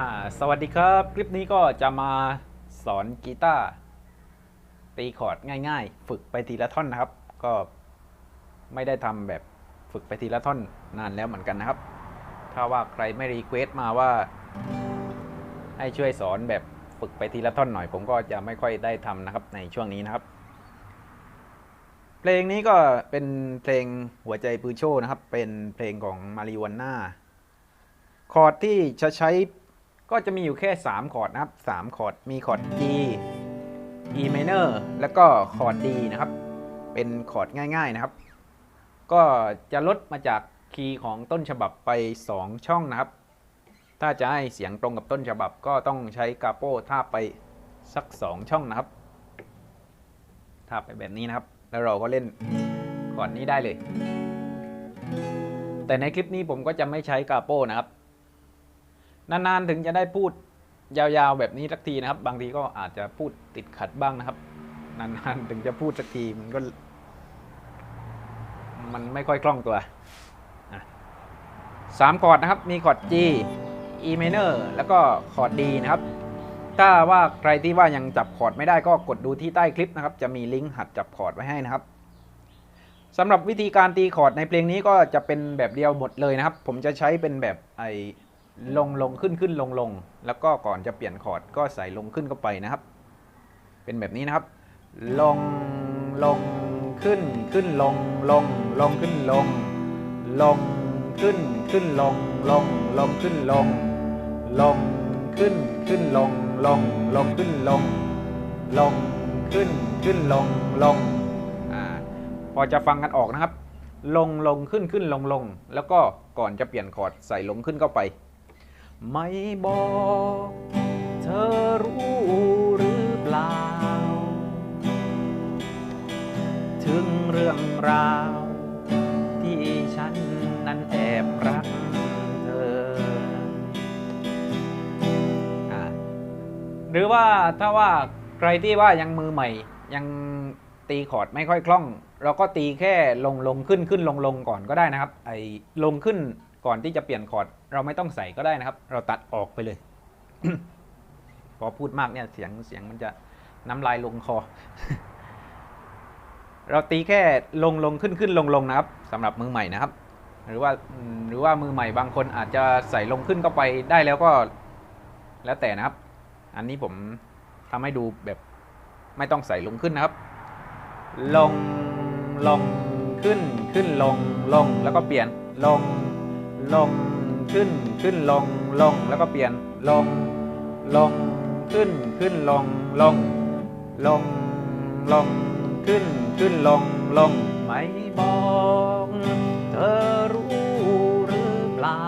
อ่าสวัสดีครับ คลิปนี้ก็จะมาสอนกีตาร์ตีคอร์ดง่าย ๆ ฝึกไปทีละท่อนนะครับ ก็ไม่ได้ทำแบบฝึกไปทีละท่อนนานแล้วเหมือนกันนะครับ ถ้าว่าใครไม่รีเควสต์มาว่า ให้ช่วยสอนแบบฝึกไปทีละท่อนหน่อย ผมก็จะไม่ค่อยได้ทำนะครับในช่วงนี้นะครับ เพลงนี้ก็เป็นเพลงหัวใจปือโชนะครับ เป็นเพลงของมาริวานน่าคอร์ดที่จะใช้ ก็จะมีอยู่แค่ 3 คอร์ดนะครับ 3 คอร์ด มีคอร์ด G E minor แล้วก็คอร์ด D นะครับ เป็นคอร์ดง่ายๆนะครับ ก็จะลดมาจากคีย์ของต้นฉบับไป 2 ช่องนะครับ ถ้าจะให้เสียงตรงกับต้นฉบับก็ต้องใช้กาโป้ทาบไปสัก 2 ช่องนะครับทาบไปแบบนี้นะครับ แล้วเราก็เล่นคอร์ดนี้ได้เลย แต่ในคลิปนี้ผมก็จะไม่ใช้กาโป้นะครับ นานๆถึงจะได้พูดยาวๆแบบนี้สักทีนะครับ บางทีก็อาจจะพูดติดขัดบ้างนะครับ นานๆถึงจะพูดสักทีมันก็ มันไม่ค่อยคล่องตัวสามคอร์ดนะครับ มีคอร์ด G E minor แล้วก็คอร์ด D นะครับ ถ้าว่าใครที่ว่ายังจับคอร์ดไม่ได้ก็กดดูที่ใต้คลิปนะครับ จะมีลิงก์หัดจับคอร์ดไว้ให้นะครับสำหรับวิธีการตีคอร์ดในเพลงนี้ก็จะเป็นแบบเดียวหมดเลยนะครับ ผมจะใช้เป็นแบบไอ ลงลงขึ้นขึ้นลงลงแล้วก็ก่อนจะเปลี่ยนคอร์ดก็ใส่ลงขึ้นเข้าไปนะครับ เป็นแบบนี้นะครับ ลงลงขึ้นขึ้นลงลงลงขึ้นลง ลงขึ้นขึ้นลงลงลงขึ้นลง ลงขึ้นขึ้นลงลงลงขึ้นลง ลงขึ้นขึ้นลงลงอ่าพอจะฟังกันออกนะครับ ลงลงขึ้นขึ้นลงลงแล้วก็ก่อนจะเปลี่ยนคอร์ดใส่ลงขึ้นเข้าไป ไม่บอก เธอรู้หรือเปล่า ถึงเรื่องราว ที่ฉันนั้นแอบรักเธออะหรือว่าถ้าว่าใครที่ว่ายังมือใหม่ ยังตีคอร์ดไม่ค่อยคล่อง เราก็ตีแค่ลงลงขึ้นขึ้นลงลงก่อนก็ได้นะครับ ไอ้ลงขึ้น ก่อนที่จะเปลี่ยนคอร์ดเราไม่ต้องใส่ก็ได้นะครับ เราตัดออกไปเลย พอพูดมากเนี่ยเสียงเสียงมันจะน้ำลายลงคอ เราตีแค่ลงลงขึ้นขึ้นลงลงนะครับสำหรับมือใหม่นะครับ หรือว่าหรือว่ามือใหม่บางคนอาจจะใส่ลงขึ้นเข้าไปได้แล้วก็แล้วแต่นะครับ อันนี้ผมทำให้ดูแบบไม่ต้องใส่ลงขึ้นนะครับ ลงลงขึ้นขึ้นลงลงแล้วก็เปลี่ยนลง ลงขึ้นขึ้นลงลงแล้วก็เปลี่ยนลงลงขึ้นขึ้นลงลงลงลงขึ้นขึ้นลงลงไม่บอกเธอรู้หรือเปล่า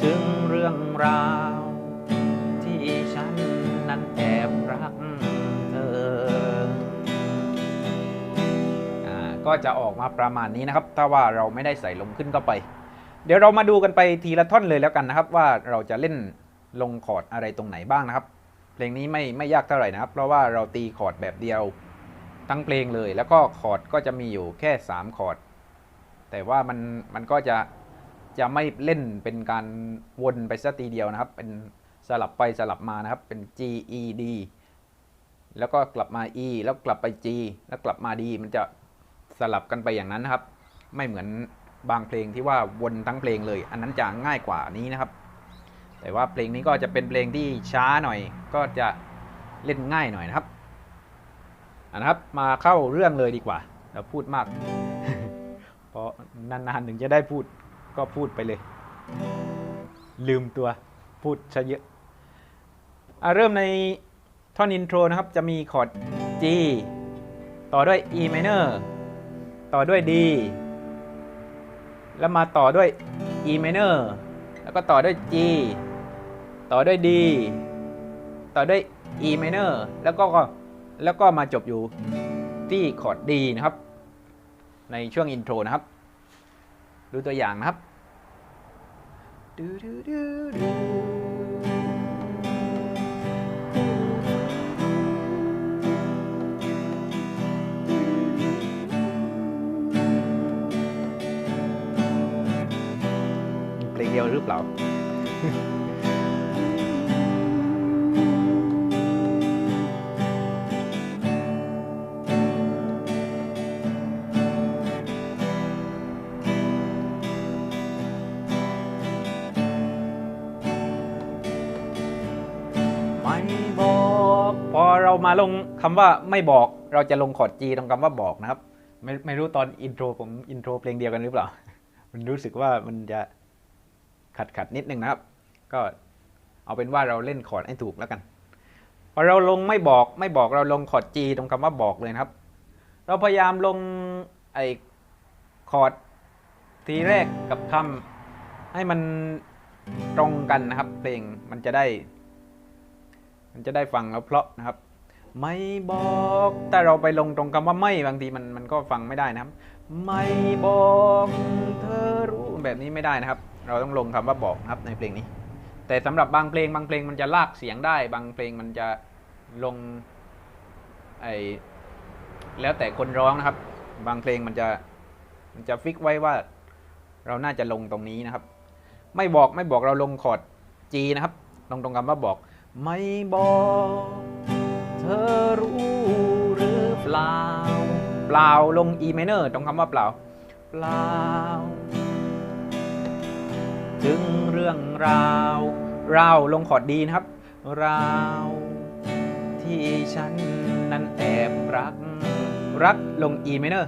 ถึงเรื่องราว ที่ฉันนั้นแอบรัก ก็จะออกมาประมาณนี้นะครับ ถ้าว่าเราไม่ได้ใส่ลงขึ้นเข้าไป เดี๋ยวเรามาดูกันไปทีละท่อนเลยแล้วกันนะครับ ว่าเราจะเล่นลงคอร์ดอะไรตรงไหนบ้างนะครับ เพลงนี้ไม่ไม่ยากเท่าไหร่นะครับ เพราะว่าเราตีคอร์ดแบบเดียวทั้งเพลงเลย แล้วก็คอร์ดก็จะมีอยู่แค่ 3 คอร์ด แต่ว่ามันมันก็จะจะไม่เล่นเป็นการวนไปซะทีเดียวนะครับ เป็นสลับไปสลับมานะครับ เป็น G E D แล้วก็กลับมา E แล้วกลับไป G แล้วกลับมา D มันจะ สลับกันไปอย่างนั้นนะครับ ไม่เหมือนบางเพลงที่ว่าวนทั้งเพลงเลย อันนั้นจะง่ายกว่านี้นะครับ แต่ว่าเพลงนี้ก็จะเป็นเพลงที่ช้าหน่อย ก็จะเล่นง่ายหน่อยนะครับอะนะครับมาเข้าเรื่องเลยดีกว่าเราพูดมาก เพราะนานๆถึงจะได้พูดก็พูดไปเลย ลืมตัวพูดซะเยอะอะเริ่มในท่อนอินโทรนะครับ จะมีคอร์ด G ต่อด้วย E minor ต่อด้วย D แล้วมาต่อด้วย E minor แล้วก็ต่อด้วย G ต่อด้วย D ต่อด้วย E minor แล้วก็แล้วก็มาจบอยู่ที่คอร์ด D นะครับ ในช่วงอินโทรนะครับ ดูตัวอย่างนะครับ หรือเปล่า ไม่บอกพอเรามาลงคำว่าไม่บอก เราจะลงคอร์ด G ตรงคำว่าบอกนะครับ ไม่ไม่รู้ตอนอินโทรผมอินโทรเพลงเดียวกันหรือเปล่า มันรู้สึกว่ามันจะ ขัดขัดนิดนึงนะครับ ก็เอาเป็นว่าเราเล่นคอร์ดให้ถูกแล้วกันพอเราลงไม่บอกไม่บอกเราลงคอร์ด G ตรงคำว่าบอกเลยครับ เราพยายามลงไอ้คอร์ดทีแรกกับคำให้มันตรงกันนะครับ เพลงมันจะได้ มันจะได้ฟังแล้วเพราะนะครับ ไม่บอกถ้าเราไปลงตรงคำว่าไม่บางทีมันมันก็ฟังไม่ได้นะครับ ไม่บอกเธอรู้แบบนี้ไม่ได้นะครับ เราต้องลงคำว่าบอกนะครับในเพลงนี้ แต่สำหรับบางเพลงบางเพลงมันจะลากเสียงได้ บางเพลงมันจะลงไอแล้วแต่คนร้องนะครับ บางเพลงมันจะมันจะฟิกไว้ว่า เราน่าจะลงตรงนี้นะครับ ไม่บอกไม่บอกเราลงคอร์ด G นะครับลงตรงคำว่าบอก ไม่บอกเธอรู้หรือเปล่า เปล่าลง E minor ตรงคำว่าเปล่า เปล่า ถึงเรื่องราวราวลงคอดดีนะครับ ราว ที่ฉันนั้นแอบรัก รักลง E minor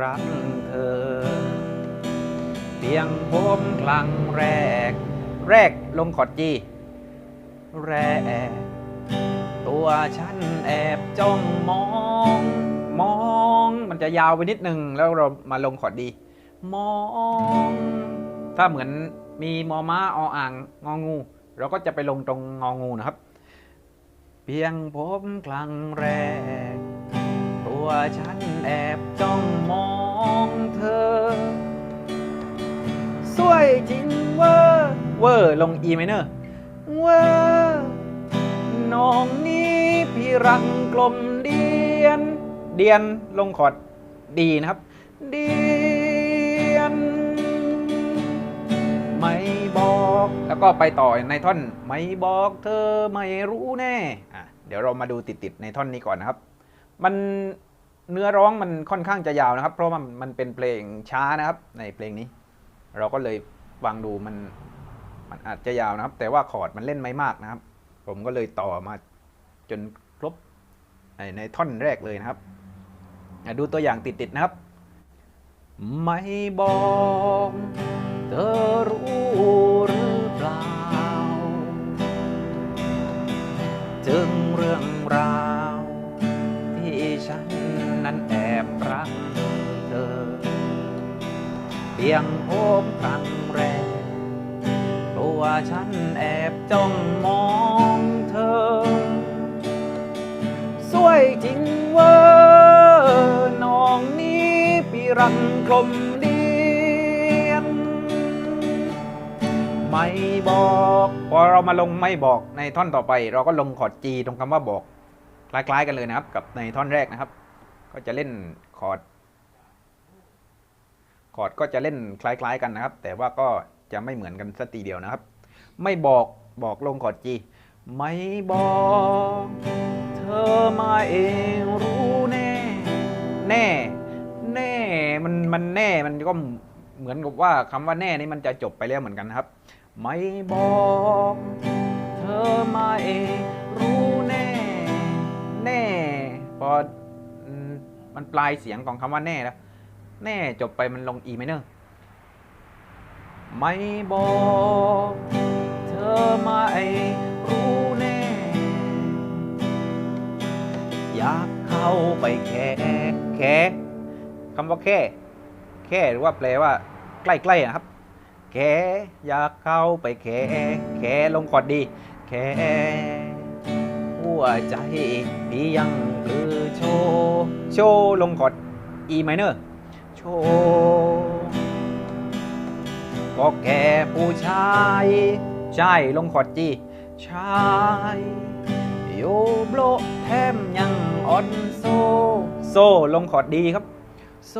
รักเธอ เพียงพบครั้งแรก แรกลงคอร์ด G แรก ตัวฉันแอบจ้องมอง มองมันจะยาวไปนิดนึงแล้วเรามาลงคอดดี มอง ถ้าเหมือน มีมอม้าออ่างงองู เราก็จะไปลงตรงงองูนะครับ เพียงพบครั้งแรก ตัวฉันแอบจ้องมองเธอ สวยจริงเวอร์เวอร์ลง E minor เวอร์น้องนี้พี่รักกลมเดียน เดียนลงคอร์ดดีนะครับ เดียน ไม่บอก แล้วก็ไปต่อในท่อนไม่บอกเธอไม่รู้แน่อะเดี๋ยวเรามาดูติดๆในท่อนนี้ก่อนนะครับ มันเนื้อร้องมันค่อนข้างจะยาวนะครับ เพราะว่ามันมันเป็นเพลงช้านะครับ ในเพลงนี้ เราก็เลยฟังดูมันมันอาจจะยาวนะครับ แต่ว่าคอร์ดมันเล่นไม่มากนะครับ ผมก็เลยต่อมาจนครบในในท่อนแรกเลยนะครับดูตัวอย่างติดๆนะครับ ไม่บอก เธอรู้หรือเปล่าถึงเรื่องราว ที่ฉันนั้นแอบรักเธอ เพียงพบครั้งแรกตัวฉันแอบจ้องมองเธอ สวยจริงเวอร์น้องนี้พี่รักกลม ไม่บอกพอเรามาลงไม่บอกในท่อนต่อไป เราก็ลงคอร์ด G ตรงคำว่าบอกคล้ายๆกันเลยนะครับ กับในท่อนแรกนะครับ ก็จะเล่นคอร์ดคอร์ดก็จะเล่นคล้าย ๆ กันนะครับ แต่ว่าก็จะไม่เหมือนกันสักทีเดียวนะครับ ไม่บอกบอกลงคอร์ด G ไม่บอกเธอมาเองรู้แน่ แน่ แน่ มันมันแน่มันก็ เหมือนกับว่าคำว่าแน่นี่มันจะจบไปแล้วเหมือนกันนะครับ ไม่บอกเธอมาเองรู้แน่ แน่ พอมันปลายเสียงของคำว่าแน่แล้วแน่จบไปมันลง E minor ไม่บอกเธอไม่รู้แน่ อยากเข้าไปแค่แค่คำว่าแค่ แค่หรือว่าแปลว่า ใกล้ๆนะครับแค่อยากเข้าไปแค่แค่ลงคอดดีแค่หัวใจพี่ยังปลือโชว์โชว์ลงคอด E minor โชว์ก็แค่ผู้ชายใช่ลงคอดจีชายโยโบลแถมยังอ่อนโซ โซลงคอดดีครับ โซ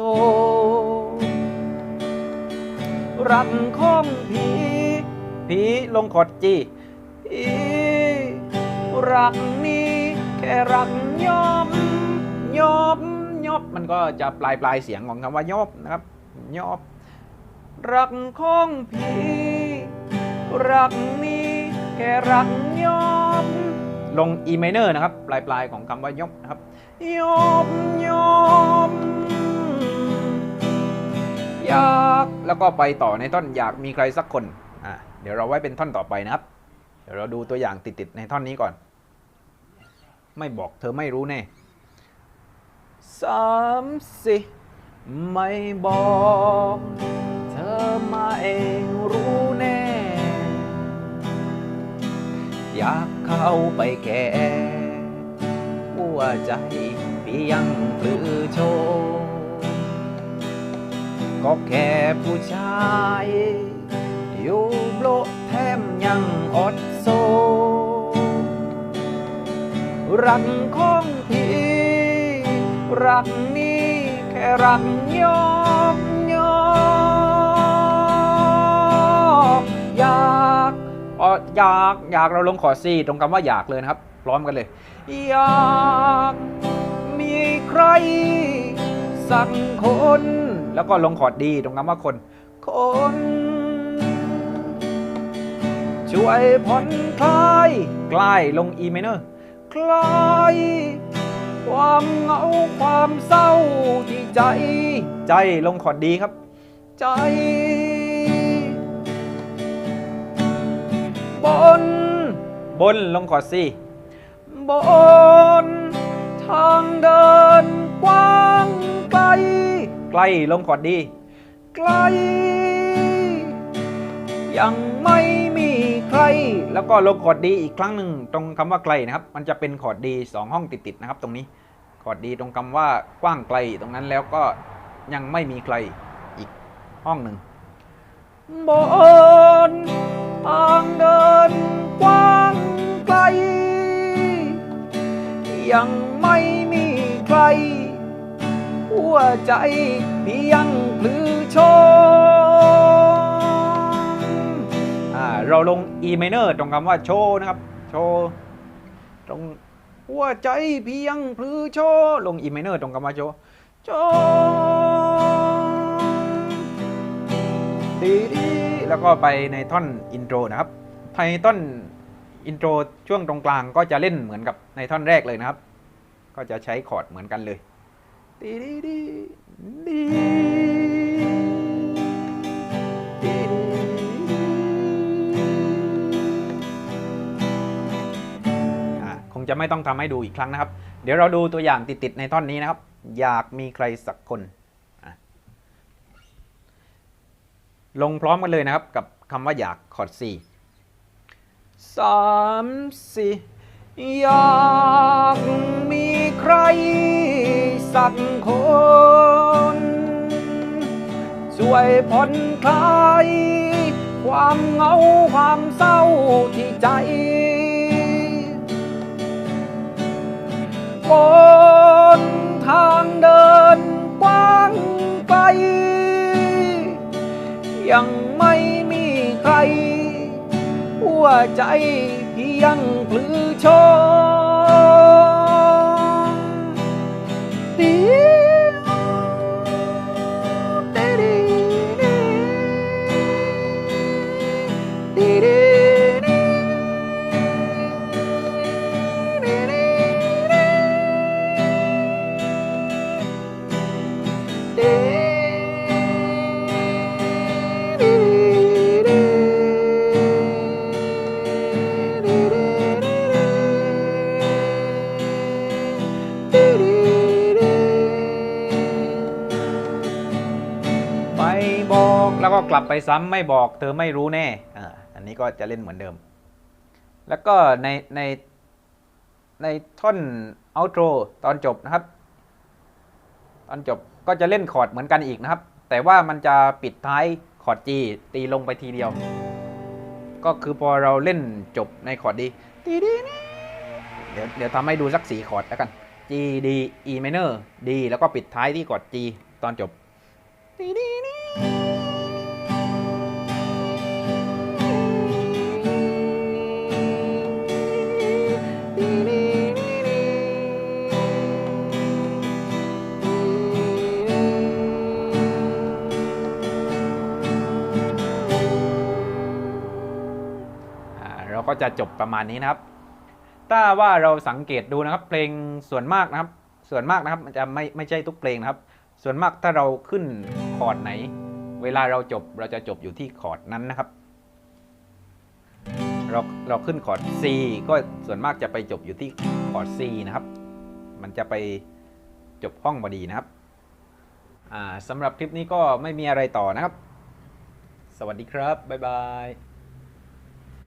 รักของผี ผีลงคอร์ดจีผีรักนี้แค่รักยอมยอมยอบมันก็จะปลายปลายเสียงของคำว่ายอบนะครับยอบรักของผีรักนี้แค่รักยอมลง E minor นะครับ ปลายปลายของคำว่ายอบนะครับยอบยอบ อยากแล้วก็ไปต่อในท่อนอยากมีใครสักคนอะเดี๋ยวเราไว้เป็นท่อนต่อไปนะครับ เดี๋ยวเราดูตัวอย่างติดๆในท่อนนี้ก่อน ไม่บอกเธอไม่รู้แน่สามสี่ไม่บอก เธอมาเองรู้แน่ อยากเข้าไปแก่หัวใจพียงปลือโชว์ ก็แค่ผู้ชาย อยู่โบลแถมยังอดโซ รักของพี่ รักนี้แค่รักยอมยอมอยากอออยากอยากเราลงขอซีตรงคำว่าอยากเลยนะครับพร้อมกันเลย อยากมีใครสักคน แล้วก็ลงคอร์ดดีตรงคำว่าคน คน ช่วยผ่อนคลายกลายลง E minor คลายความเหงาความเศร้าที่ใจ ใจลงคอร์ดดีครับ ใจบน บนลงคอร์ดซีบน ทางเดินกว้างไกล ไกลลงคอร์ดดีไกลยังไม่มีใคร แล้วก็ลงคอร์ดดีอีกครั้งหนึ่งตรงคำว่าไกลนะครับ มันจะเป็นคอร์ดดีสองห้องติดๆนะครับ ตรงนี้คอร์ดดีตรงคำว่ากว้างไกลตรงนั้นแล้วก็ยังไม่มีใครอีกห้องหนึ่งบนทางเดินกว้างไกลยัง วใจเพียงพลือชมเราลง E minor ตรงคำว่าโชว์นะครับ โชว์ตรงหัวใจพียงพลือโชว์ลง E minor ตรงคำว่าโชว์โชว์ดีดีแล้วก็ไปในท่อนอินโทรนะครับในท่อนอินโทรช่วงตรงกลางก็จะเล่นเหมือนกับในท่อนแรกเลยนะครับ ก็จะใช้คอร์ดเหมือนกันเลย ดีดีดีดีดีอะคงจะไม่ต้องทำให้ดูอีกครั้งนะครับ เดี๋ยวเราดูตัวอย่างติดๆในท่อนนี้นะครับ อยากมีใครสักคนลงพร้อมกันเลยนะครับกับคำว่าอยากคอร์ดสี่สามสี่ อยากมีใครสักคน ช่วยผ่อนคลาย ความเหงาความเศร้าที่ใจบนทางเดินกว้างไกล ยังไม่มีใคร หัวใจ เพียงพลือโช กลับไปซ้ำไม่บอก เธอไม่รู้แน่ออันนี้ก็จะเล่นเหมือนเดิม แล้วก็ในในในท่อนเอาโตรตอนจบนะครับ ตอนจบก็จะเล่นคอร์ดเหมือนกันอีกนะครับ แต่ว่ามันจะปิดท้ายคอร์ด G ตีลงไปทีเดียว ก็คือพอเราเล่นจบในคอร์ดดีตีดีนี่เดี๋ยวเดี๋ยวทำให้ดูสักสี่คอร์ดแล้วกัน G D E minor D แล้วก็ปิดท้ายที่คอร์ด G ตอนจบตีดี เราก็จะจบประมาณนี้นะครับ ถ้าว่าเราสังเกตดูนะครับ เพลงส่วนมากนะครับ ส่วนมากนะครับมันจะไม่ไม่ใช่ทุกเพลงนะครับ ส่วนมากถ้าเราขึ้นคอร์ดไหน เวลาเราจบเราจะจบอยู่ที่คอร์ดนั้นนะครับ เราเราขึ้นคอร์ด C ก็ส่วนมากจะไปจบอยู่ที่คอร์ด C นะครับ มันจะไปจบห้องพอดีนะครับอ่าสำหรับคลิปนี้ก็ไม่มีอะไรต่อนะครับ สวัสดีครับ บ๊ายบาย